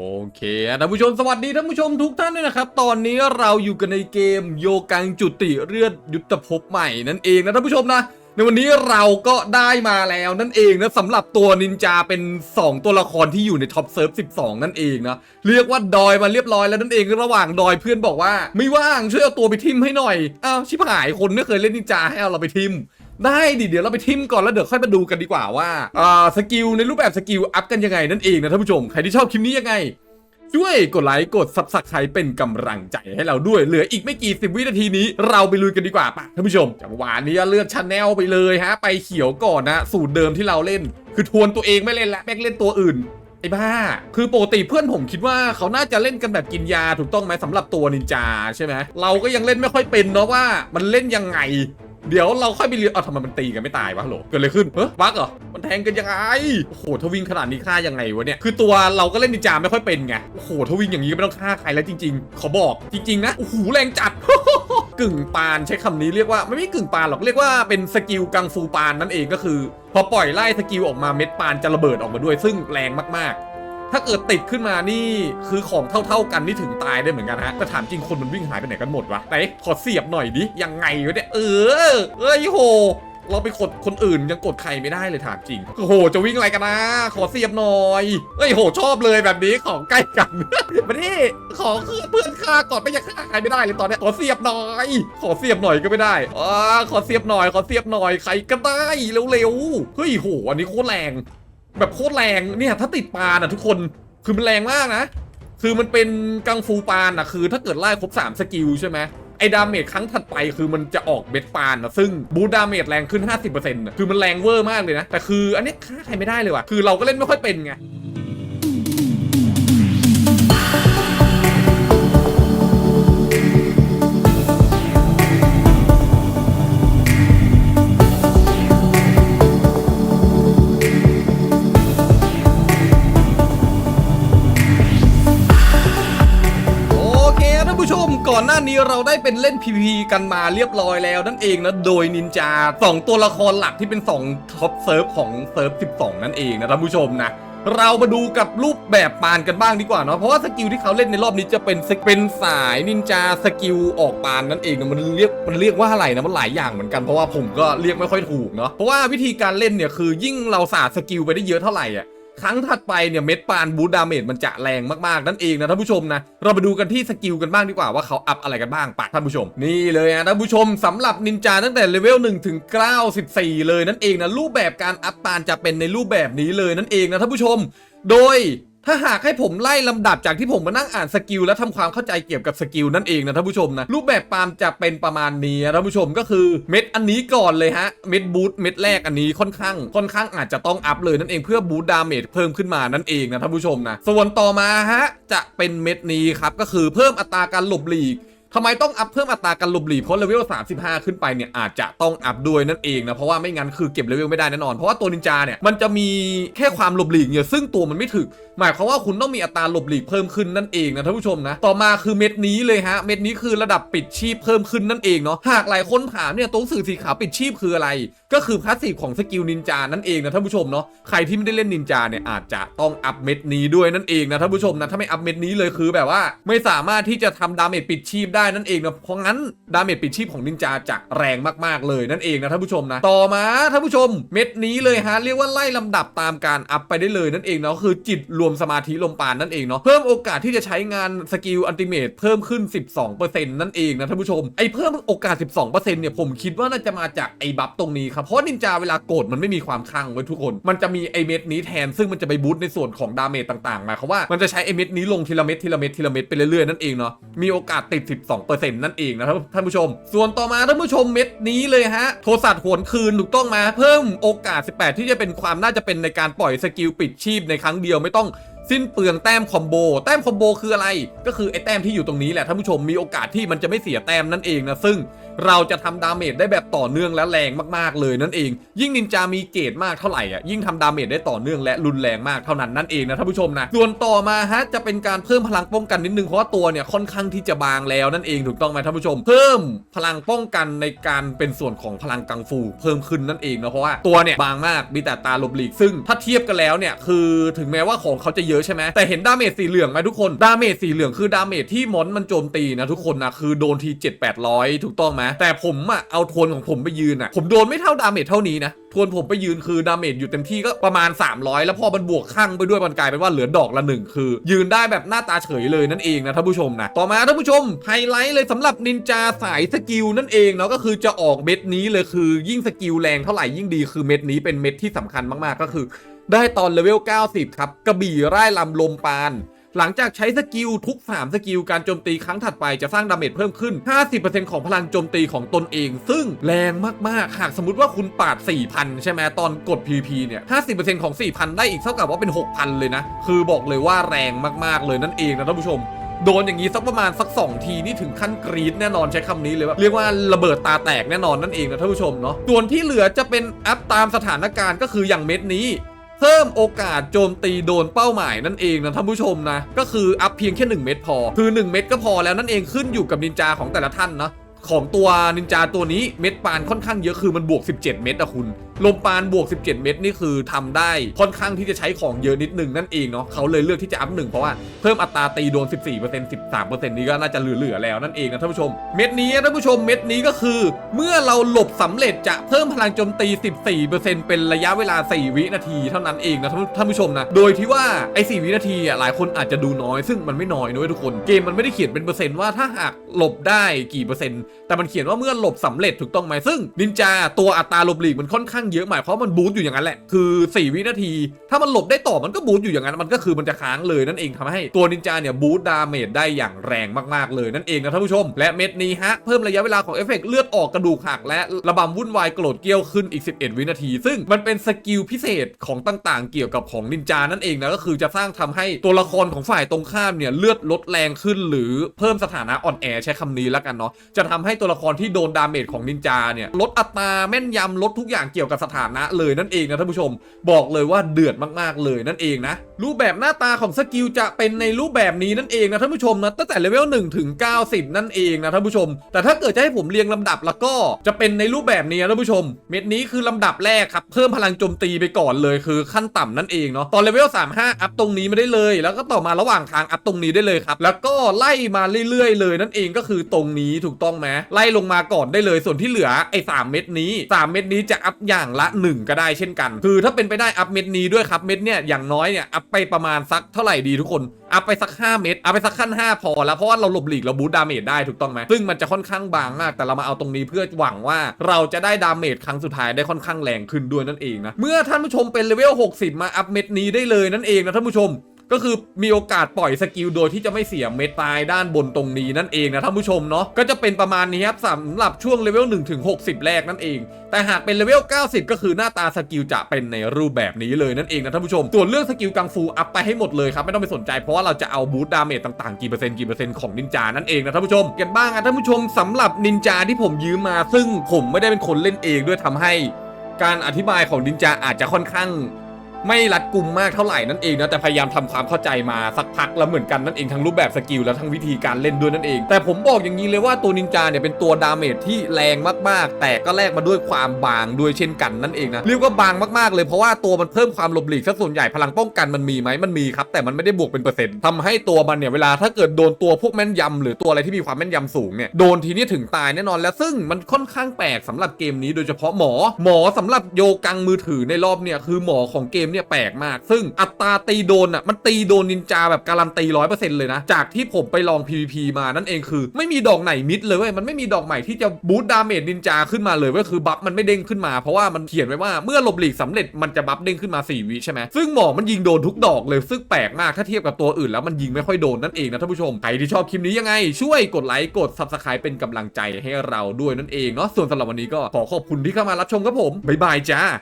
โอเคท่านผู้ชมสวัสดีท่านผู้ชมทุกท่านด้วยนะครับ ตอนนี้เราอยู่กันในเกมโยกังจุติเลือดยุทธภพใหม่นั่นเองนะท่านผู้ชมนะ ในวันนี้เราก็ได้มาแล้วนั่นเองนะสำหรับตัวนินจาเป็น 2 ตัวละครที่อยู่ในท็อปเซิร์ฟ12 นั่นเองนะเรียกว่าดอยมาเรียบร้อยแล้วนั่นเองระหว่างดอยเพื่อนบอกว่า ไม่ว่างช่วยเอาตัวไปทิมให้หน่อยอ้าวชิบหายคนไม่เคยเล่นนินจาให้เอาเราไปทิม ได้ดิเดี๋ยวเราไปทิมก่อนแล้วเดี๋ยวค่อยมาดูกันดีกว่าว่าอ่าสกิลในรูปแบบสกิลอัพกันยังไงนั่นเองนะท่านผู้ชมใครที่ชอบคลิปนี้ยังไง ช่วยกดไลค์กดซับสไครป์เป็นกำลังใจให้เราด้วย เหลืออีกไม่กี่สิบวินาทีนี้ เราไปลุยกันดีกว่าปะท่านผู้ชมจังหวะนี้เลือกชาแนลไปเลยฮะ ไปเขียวก่อนนะสูตรเดิมที่เราเล่น คือทวนตัวเองไม่เล่นละแม่งเล่นตัวอื่นไอ้บ้า คือปกติเพื่อนผมคิดว่าเขาน่าจะเล่นกันแบบกินยาถูกต้องไหมสำหรับตัวนินจาใช่ไหม เราก็ยังเล่นไม่ค่อยเป็นเนาะว่ามันเล่นยังไง เดี๋ยวเราค่อยไปเรียนเอาทำไมมันตีกันไม่ตายวะโหลเกิดอะไรขึ้นเฮ้ยบั๊กเหรอมันแทงกันยังไงโอ้โหทวิ่งขนาดนี้ฆ่ายังไงวะเนี่ยคือตัวเราก็เล่นนินจาไม่ค่อยเป็นไงโอ้โหทวิ่งอย่างนี้ก็ไม่ต้องฆ่าใครแล้วจริง ๆ ขอบอกจริง ๆ นะโอ้โหแรงจัดกึ่งปานใช้คำนี้เรียกว่าไม่ไม่กึ่งปานหรอกเรียกว่าเป็นสกิลกังฟูปานนั่นเองก็คือ พอปล่อยไล่สกิลออกมาเม็ดปานจะระเบิดออกมาด้วย ซึ่งแรงมากๆ ถ้าเกิดติดขึ้นมานี่คือของเท่า ๆกันนี่ถึงตายได้เหมือนกันฮะแต่ถามจริงคนมันวิ่งหายไปไหนกันหมดวะไหนขอเสียบหน่อยดิยังไงวะเนี่ยเออเอ้ยโหเราไปกดคนอื่นยังกดใครไม่ได้เลยถามจริง โอ้โห จะวิ่งอะไรกันนะ ขอเสียบหน่อย เอ้ยโห ชอบเลยแบบนี้ของใกล้กันมาดิขอคือเพื่อนฆ่าก่อนไม่อยากฆ่าใครไม่ได้เลยตอนเนี้ยขอเสียบหน่อย ขอเสียบหน่อยก็ไม่ได้อ่าขอเสียบหน่อย ขอเสียบหน่อยใครก็ได้เร็วๆ เฮ้ยโห อันนี้โคตรแรง แบบโคตรแรงเนี่ยถ้าติดปานอะทุกคนคือมันแรงมากนะ คือมันเป็นกังฟูปานอะคือ ถ้าเกิดไล่ครบ 3 สกิลใช่ไหมไอ้ดาเมจครั้งถัดไปคือมันจะออกเบ็ดปานนะซึ่งบูดาเมจแรงขึ้น 50%นะคือมันแรงเวอร์มากเลยนะ แต่คืออันนี้ฆ่าใครไม่ได้เลยว่ะคือเราก็เล่นไม่ค่อยเป็นไง นี้เราได้เป็นเล่น PVP กันมาเรียบร้อยแล้วนั่นเองนะโดยนินจา 2 ตัวละครหลักที่เป็น 2 ท็อปเซิร์ฟของเซิร์ฟ 12 นั่นเองนะท่านผู้ชมนะเรามาดูกับรูปแบบปานกันบ้างดีกว่าเนาะเพราะว่าสกิลที่เขาเล่นในรอบนี้จะเป็นสเป็นสายนินจาสกิลออกปานนั่นเองนะมันเรียกมันเรียกว่าอะไรนะมันหลายอย่างเหมือนกันเพราะว่าผมก็เรียกไม่ค่อยถูกเนาะเพราะว่าวิธีการเล่นเนี่ยคือยิ่งเราสาดสกิลไปได้เยอะเท่าไหร่อะ ครั้งถัดไปเนี่ยเม็ดปานบูดดาเมจมันจะแรงมากๆนั่นเองนะท่านผู้ชมนะเราไปดูกันที่สกิลกันบ้างดีกว่าว่าเขาอัพอะไรกันบ้างปะท่านผู้ชม นี่เลยนะท่านผู้ชมสำหรับนินจาตั้งแต่เลเวล1ถึง94 เลยนั่นเองนะรูปแบบการอัพปานจะเป็นในรูปแบบนี้เลยนั่นเองนะท่านผู้ชม โดย ถ้าหากให้ผมไล่ลำดับจากที่ผมมานั่งอ่านสกิลและทำความเข้าใจเกี่ยวกับสกิลนั่นเองนะท่านผู้ชมนะรูปแบบปาล์มจะเป็นประมาณนี้ท่านผู้ชมก็คือเม็ดอันนี้ก่อนเลยฮะเม็ดบูทเม็ดแรกอันนี้ค่อนข้างค่อนข้างอาจจะต้องอัพเลยนั่นเองเพื่อบูทดาเมจเพิ่มขึ้นมานั่นเองนะท่านผู้ชมนะส่วนต่อมาฮะจะเป็นเม็ดนี้ครับก็คือเพิ่มอัตราการหลบหลีก ทำไมต้องอัพเพิ่มอัตราการหลบหลีกเพราะเลเวล 35 ขึ้นไปเนี่ยอาจจะต้องอัพด้วยนั่นเองนะ เพราะว่าไม่งั้นคือเก็บเลเวลไม่ได้แน่นอน เพราะว่าตัวนินจาเนี่ยมันจะมีแค่ความหลบหลีกเนี่ยซึ่งตัวมันไม่ถึก หมายความว่าคุณต้องมีอัตราหลบหลีกเพิ่มขึ้นนั่นเองนะท่านผู้ชมนะ ต่อมาคือเม็ดนี้เลยฮะ เม็ดนี้คือระดับปิดชีพเพิ่มขึ้นนั่นเองเนาะ หากหลายคนถามเนี่ยตัวสื่อสีขาวปิดชีพคืออะไร ก็คือพาสซีฟของสกิลนินจานั่นเองนะท่านผู้ชมเนาะ ใครที่ไม่ได้เล่นนินจาเนี่ยอาจจะต้องอัพเม็ดนี้ด้วยนั่นเองนะท่านผู้ชมนะ ถ้าไม่อัพเม็ดนี้เลยคือแบบว่า ไม่สามารถที่จะทำดาเมจปิดชีพได้นั่นเองนะเพราะงั้นดาเมจปิดชีพของนินจาจะแรงมากๆเลยนั่นเองนะท่านผู้ชมนะต่อมาท่านผู้ชมเม็ดนี้เลยฮะเรียกว่าไล่ลำดับตามการอัพไปได้เลยนั่นเองเนาะคือจิตรวมสมาธิลมปานนั่นเองเนาะเพิ่มโอกาสที่จะใช้งานสกิลอันติเมตเพิ่มขึ้น 12%นั่นเองนะท่านผู้ชมไอ้เพิ่มโอกาส 12%เนี่ยผมคิดว่าน่าจะมาจากไอ้บัฟตรงนี้ครับเพราะนินจาเวลาโกรธมันไม่มีความคลั่งไว้ยทุกคน มันจะมีไอ้เม็ดนี้แทนซึ่งมันจะไปบูสต์ในส่วนของดาเมจต่างๆหมายความว่ามันจะใช้ไอ้เม็ดนี้ลงทีละเม็ดทีละเม็ดทีละเม็ดไปเรื่อยๆนั่นเองเนาะมีโอกาสติด12%นั่นเองนะครับท่านผู้ชม ส่วนต่อมาท่านผู้ชมเม็ดนี้เลยฮะ โทสัตว์หวนคืนถูกต้องมาเพิ่มโอกาส 18 ที่จะเป็นความน่าจะเป็นในการปล่อยสกิลปิดชีพในครั้งเดียวไม่ต้องสิ้นเปลืองแต้มคอมโบ แต้มคอมโบคืออะไร ก็คือไอ้แต้มที่อยู่ตรงนี้แหละท่านผู้ชมมีโอกาสที่มันจะไม่เสียแต้มนั่นเองนะซึ่ง เราจะทำดาเมจได้แบบต่อเนื่องและแรงมากๆเลยนั่นเอง ยิ่งนินจามีเกรดมากเท่าไหร่อะยิ่งทำดาเมจได้ต่อเนื่องและรุนแรงมากเท่านั้นนั่นเองนะท่านผู้ชมนะส่วนต่อมาฮะจะเป็นการเพิ่มพลังป้องกันนิดนึงเพราะว่าตัวเนี่ยค่อนข้างที่จะบางแล้วนั่นเองถูกต้องไหมท่านผู้ชม เพิ่มพลังป้องกันในการเป็นส่วนของพลังกังฟูเพิ่มขึ้นนั่นเองนะเพราะว่าตัวเนี่ยบางมากมีแต่ตาลบหลีกซึ่งถ้าเทียบกันแล้วเนี่ยคือถึงแม้ว่าของเขาจะเยอะใช่ไหมแต่เห็นดาเมจสีเหลืองไหมทุกคนดาเมจสีเหลืองคือดาเมจที่มอนมันโจมตีนะทุกคนนะคือโดนที7 8 0 0 ถูกต้องไหมแต่ผมอะเอาทวนของผมไปยืนอะผมโดนไม่เท่าดาเมจเท่านี้นะทวนผมไปยืนคือดาเมจอยู่เต็มที่ก็ประมาณ 300 แล้วพอมันบวกข้างไปด้วยมันกลายเป็นว่าเหลือดอกละหนึ่งคือ ยืนได้แบบหน้าตาเฉยเลยนั่นเองนะท่านผู้ชมนะต่อมาท่านผู้ชมไฮไลท์เลยสำหรับนินจาสายสกิลนั่นเองเนาะก็คือจะออกเม็ดนี้เลยคือยิ่งสกิลแรงเท่าไหร่ยิ่งดีคือเม็ดนี้เป็นเม็ดที่สำคัญมากๆก็คือ ได้ตอนเลเวล 90 ครับกระบี่ไร่ลำลมปาน หลังจากใช้สกิลทุก 3 สกิลการโจมตีครั้งถัดไปจะสร้างดาเมจเพิ่มขึ้น 50%ของพลังโจมตีของตนเอง ซึ่งแรงมากๆ หากสมมติว่าคุณปาด 4,000 ใช่ไหมตอนกด PVP เนี่ย 50%ของ 4,000 ได้อีกเท่ากับว่าเป็น 6,000 เลยนะ คือบอกเลยว่าแรงมากๆเลยนั่นเองนะท่านผู้ชมโดนอย่างนี้สักประมาณสัก 2 ทีนี่ถึงขั้นกรีดแน่นอนใช้คำนี้เลยว่าเรียกว่าระเบิดตาแตกแน่นอนนั่นเองนะท่านผู้ชมเนาะส่วนที่เหลือจะเป็นอัพตามสถานการณ์ก็คืออย่างเม็ดนี้ เพิ่มโอกาสโจมตีโดนเป้าหมายนั่นเองนะท่านผู้ชมนะ ก็คืออัพเพียงแค่ 1 เม็ดพอ คือ 1 เม็ดก็พอแล้วนั่นเองขึ้นอยู่กับนินจาของแต่ละท่านนะของตัวนินจาตัวนี้เม็ดปานค่อนข้างเยอะคือมันบวก 17 เม็ดอะคุณ ลมปานบวก 17 เม็ดนี่คือทำได้ค่อนข้างที่จะใช้ของเยอะนิดนึงนั่นเองเนาะเขาเลยเลือกที่จะอัพหนึ่งเพราะว่าเพิ่มอัตราตีโดน 14% 13%นี้ก็น่าจะเหลือๆแล้วนั่นเองนะท่านผู้ชม เม็ดนี้ท่านผู้ชมเม็ดนี้ก็คือ เมื่อเราหลบสำเร็จจะเพิ่มพลังโจมตี 14%เป็นระยะเวลา 4 วินาทีเท่านั้นเองนะท่านผู้ชมนะโดยที่ว่าไอ้4วินาทีอะหลายคนอาจจะดูน้อย ซึ่งมันไม่น้อยนะเว้ยทุกคนเกมมันไม่ได้เขียนเป็นเปอร์เซ็นต์ว่าถ้าหากหลบได้กี่เปอร์เซ็นต์แต่มันเขียนว่าเมื่อหลบสำเร็จถูกต้องไหมซึ่งนินจาตัวอัตราหลบหลีกมันค่อนข้างเยอะหมายเพราะมันบูตอยู่อย่างนั้นแหละ คือ 4 วินาที ถ้ามันหลบได้ต่อมันก็บูตอยู่อย่างนั้น มันก็คือมันจะค้างเลยนั่นเองทำให้ตัวนินจาเนี่ยบูตดาเมจได้อย่างแรงมากๆเลยนั่นเองนะท่านผู้ชม และเม็ดนี้ฮะเพิ่มระยะเวลาของเอฟเฟกต์เลือดออกกระดูกหักและระบำวุ่นวายโกรธเกี้ยวขึ้นอีก 11 วินาที ซึ่งมันเป็นสกิลพิเศษของต่างๆ เกี่ยวกับของนินจานั่นเองนะก็คือจะสร้างทำให้ตัวละครของฝ่ายตรงข้ามเนี่ยเลือดลดแรงขึ้น หรือเพิ่มสถานะอ่อนแอใช้คำนี้แล้วกันเนาะจะทำให้ตัวละครที่โดนดาเมจของนินจาเนี่ยลดอัตราแม่นยำลดทุกอย่างเกี่ยวกับสถานะเลยนั่นเองนะท่านผู้ชม บอกเลยว่าเดือดมากๆเลยนั่นเองนะ รูปแบบหน้าตาของสกิลจะเป็นในรูปแบบนี้นั่นเองนะท่านผู้ชมนะตั้งแต่เลเวล1ถึง90 นั่นเองนะท่านผู้ชม แต่ถ้าเกิดจะให้ผมเรียงลำดับแล้วก็จะเป็นในรูปแบบนี้นะท่านผู้ชม เม็ดนี้คือลำดับแรกครับเพิ่มพลังโจมตีไปก่อนเลยคือขั้นต่ำนั่นเองเนาะตอนเลเวล35 อัพตรงนี้ไม่ได้เลย แล้วก็ต่อมาระหว่างทางอัพตรงนี้ได้เลยครับแล้วก็ไล่มาเรื่อยๆ เลยนั่นเองก็คือตรงนี้ถูกต้องไหมไล่ลงมาก่อนได้เลยส่วนที่เหลือไอ้3เม็ดนี้ 3 เม็ดนี้จะอัพอย่างละ 1 ก็ได้เช่นกัน คือถ้าเป็นไปได้อัพเม็ดนี้ด้วยครับเม็ดเนี่ยอย่างน้อยเนี่ยอัพไปประมาณสักเท่าไหร่ดีทุกคนอัพไปสัก 5 เม็ดอัพไปสักขั้น 5 พอแล้วเพราะว่าเราหลบหลีกเราบูตดาเมจได้ถูกต้องไหมซึ่งมันจะค่อนข้างบางมากแต่เรามาเอาตรงนี้เพื่อหวังว่าเราจะได้ดาเมจครั้งสุดท้ายได้ค่อนข้างแรงขึ้นด้วยนั่นเองนะเมื่อท่านผู้ชมเป็นเลเวล60 มาอัพเม็ดนี้ได้เลยนั่นเองนะท่านผู้ชม ก็คือมีโอกาสปล่อยสกิลโดยที่จะไม่เสียเม็ดตายด้านบนตรงนี้นั่นเองนะท่านผู้ชมเนาะก็จะเป็นประมาณนี้ครับสำหรับช่วงเลเวล1ถึง60 แรกนั่นเอง แต่หากเป็นเลเวล90 ก็คือหน้าตาสกิลจะเป็นในรูปแบบนี้เลยนั่นเองนะท่านผู้ชมส่วนเรื่องสกิลกังฟูอัพไปให้หมดเลยครับไม่ต้องไปสนใจเพราะว่าเราจะเอาบูตดาเมจต่างๆกี่เปอร์เซ็นต์กี่เปอร์เซ็นต์ของนินจานั่นเองนะท่านผู้ชมกันบ้างนะท่านผู้ชมสำหรับนินจาที่ผมยืมมา ซึ่งผมไม่ได้เป็นคนเล่นเองด้วยทำให้ การอธิบายของนินจาอาจจะค่อนข้าง ไม่รัดกุมมากเท่าไหร่นั่นเองนะแต่พยายามทำความเข้าใจมาสักพักแล้วเหมือนกันนั่นเองทั้งรูปแบบสกิลและทั้งวิธีการเล่นด้วยนั่นเอง แต่ผมบอกอย่างนี้เลยว่าตัวนินจาเนี่ยเป็นตัวดาเมจที่แรงมากๆ แต่ก็แลกมาด้วยความบางด้วยเช่นกันนั่นเองนะเรียกว่าบางมากๆเลยเพราะว่าตัวมันเพิ่มความหลบหลีกซะส่วนใหญ่พลังป้องกันมันมีไหมมันมีครับแต่มันไม่ได้บวกเป็นเปอร์เซ็นต์ทำให้ตัวมันเนี่ยเวลาถ้าเกิดโดนตัวพวกแม่นยำหรือตัวอะไรที่มีความแม่นยำสูงเนี่ยโดนทีนี้ถึงตายแน่นอนแล้วซึ่งมันค่อนข้างแปลกสำหรับเกมนี้โดยเฉพาะหมอ หมอสำหรับโยกังมือถือในรอบเนี่ยคือหมอของเกมเนี่ยแปลกมาก ซึ่งอัตราตีโดนอะมันตีโดนนินจาแบบการันตีร้อยเปอร์เซ็นต์เลยนะ จากที่ผมไปลอง PVP มานั่นเองคือ ไม่มีดอกไหนมิดเลยเว้ยมันไม่มีดอกใหม่ที่จะบูตดาเมจนินจาขึ้นมาเลยเว้ยคือบัฟมันไม่เด้งขึ้นมาเพราะว่ามันเขียนไว้ว่าเมื่อหลบหลีกสำเร็จมันจะบัฟเด้งขึ้นมา4วิใช่ไหมซึ่งหมอมันยิงโดนทุกดอกเลยซึ่งแปลกมากถ้าเทียบกับตัวอื่นแล้วมันยิงไม่ค่อยโดนนั่นเองนะท่านผู้ชมใครที่ชอบคลิปนี้ยังไง ช่วยกดไลค์กด subscribe เป็นกำลังใจให้เราด้วยนั่นเองเนาะส่วนสำหรับวันนี้ก็ขอขอบคุณที่เข้ามารับชมครับผมบ๊ายบายจ้า